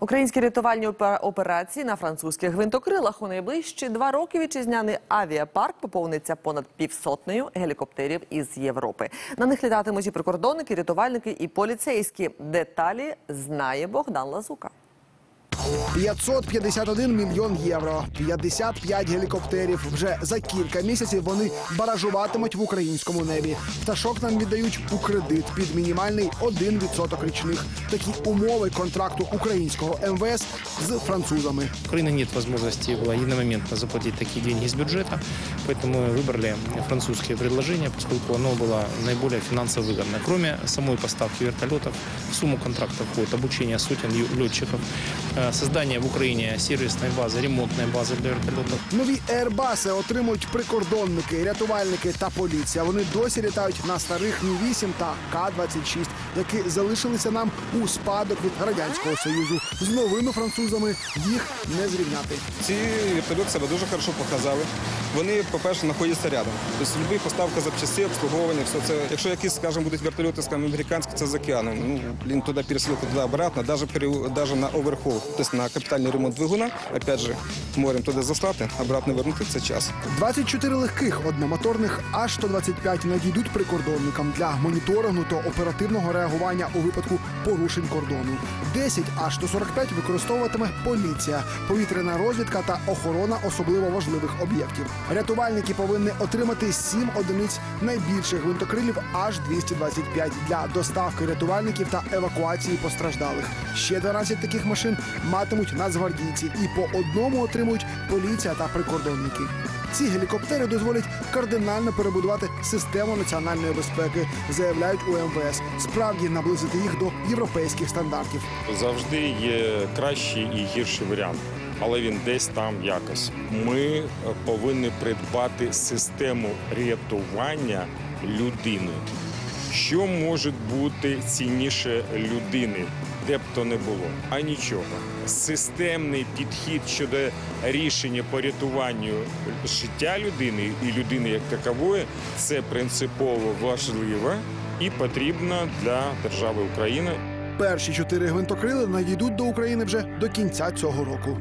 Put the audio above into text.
Українські рятувальні операції на французьких гвинтокрилах у найближчі два роки вітчизняний авіапарк поповниться понад півсотнею гелікоптерів із Європи. На них літатимуть і прикордонники, рятувальники і поліцейські. Деталі знає Богдан Лазука. 551 мільйон євро, 55 гелікоптерів. Вже за кілька місяців вони баражуватимуть в українському небі. Пташок нам віддають у кредит під мінімальний 1% річних. Такі умови контракту українського МВС з французами. Украины нет возможности было единомоментно заплатить такие деньги из бюджета, поэтому мы выбрали французские предложения, поскольку оно было наиболее финансово выгодно. Кроме самой поставки вертолетов, в сумму контракта входит обучение сотен ю- летчиков, э, создание в Украине сервисной базы, ремонтной базы для вертолетов. Нові ербаси отримують прикордонники, рятувальники та поліція. Вони досі літають на старих Мі-8 та К-26, які залишилися нам у спадок від радянського союзу. З новими французами їх не зрівняти. Ці вертольоти себе дуже хорошо показали. Вони, по-перше, знаходяться рядом. Тобто будь поставка запчастей, обслуговування, все це. Якщо якісь, скажімо, будуть вертольоти, скажімо, американські, це з океаном. Ну, блін, туди пересилку, туди обратно, навіть, навіть на оверхол, тобто на капітальний ремонт двигуна, опять же, морем туди заслати, обратно вернути це час. 24 легких одномоторних Аж-125 надійдуть прикордонникам для моніторингу та оперативного реагування у випадку порушень кордону. 10 Аж-145 використовуватиме поліція, повітряна розвідка та охорона особливо важливих об'єктів. Рятувальники повинні отримати 7 одиниць найбільших гвинтокрилів Аж-225 для доставки рятувальників та евакуації постраждалих. Ще 12 таких машин матимуть нацгвардійці і по одному отримують поліція та прикордонники. Ці гелікоптери дозволять кардинально перебудувати систему національної безпеки, заявляють у МВС. Справді наблизити їх до європейських стандартів. Завжди є кращий і гірший варіант, але він десь там якось. Ми е, повинні придбати систему рятування людини. Що може бути цінніше людини, де б то не було? А нічого. Системний підхід щодо рішення по рятуванню життя людини і людини як такової це принципово важливо і потрібно для держави України. Перші чотири гвинтокрили надійдуть до України вже до кінця цього року.